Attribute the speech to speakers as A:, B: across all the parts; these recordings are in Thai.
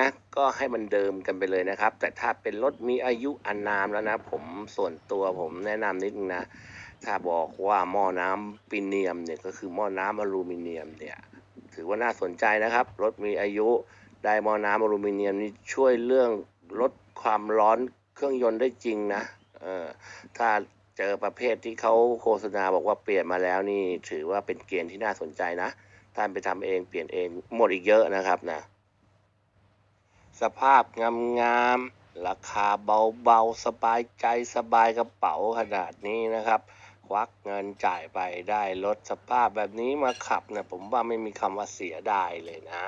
A: นะ ก็ให้มันเดิมกันไปเลยนะครับ แต่ถ้าเป็นรถมีอายุอานามแล้วนะ ผมส่วนตัวผมแนะนำนิดนึงนะ ถ้าบอกว่าหม้อน้ำปิเนียมเนี่ยก็คือหม้อน้ำอลูมิเนียมเนี่ย ถือว่าน่าสนใจนะครับ รถมีอายุได้หม้อน้ำอลูมิเนียมนี่ช่วยเรื่องลดความร้อนเครื่องยนต์ได้จริงนะ เออถ้าเจอประเภทที่เขาโฆษณาบอกว่าเปลี่ยนมาแล้วนี่ ถือว่าเป็นเกณฑ์ที่น่าสนใจนะท่านไปทำเองเปลี่ยนเองหมดอีกเยอะนะครับนะ สภาพงามๆ ราคาเบาๆ สบายใจสบายกระเป๋าขนาดนี้นะครับ ควักเงินจ่ายไปได้รถสภาพแบบนี้มาขับเนี่ยผมว่าไม่มีคำว่าเสียดายเลยนะ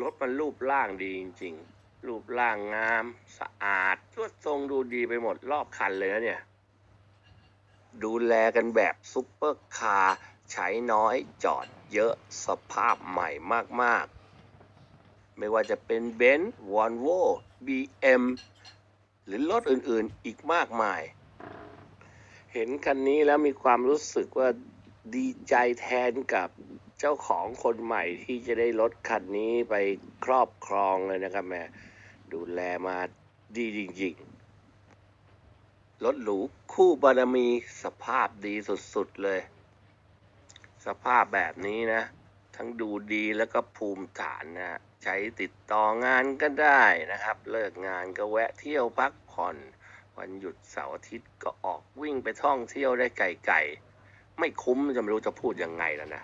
A: รถมันรูปร่างดีจริงๆ รูปร่างงาม สะอาดรวดทรงดูดีไปหมดรอบคันเลยนะเนี่ย ดูแลกันแบบซุปเปอร์คาร์ใช้น้อยจอดเยอะสภาพใหม่มากๆ ไม่ว่าจะเป็นเบนซ์วอลโว่บีเอ็มหรือรถอื่นๆอีกมากมาย เห็นคันนี้แล้วมีความรู้สึกว่าดีใจแทนกับเจ้าของคนใหม่ที่จะได้รถคันนี้ไปครอบครองเลยนะครับแม่ดูแลมาดีจริงๆ รถหรูคู่บารมีสภาพดีสุดๆเลย สภาพแบบนี้นะ ทั้งดูดีแล้วก็ภูมิฐานนะ ใช้ติดต่องานก็ได้นะครับ เลิกงานก็แวะเที่ยวพักผ่อน วันหยุดเสาร์อาทิตย์ก็ออกวิ่งไปท่องเที่ยวได้ไกลๆไม่คุ้มจะไม่รู้จะพูดยังไงแล้วนะ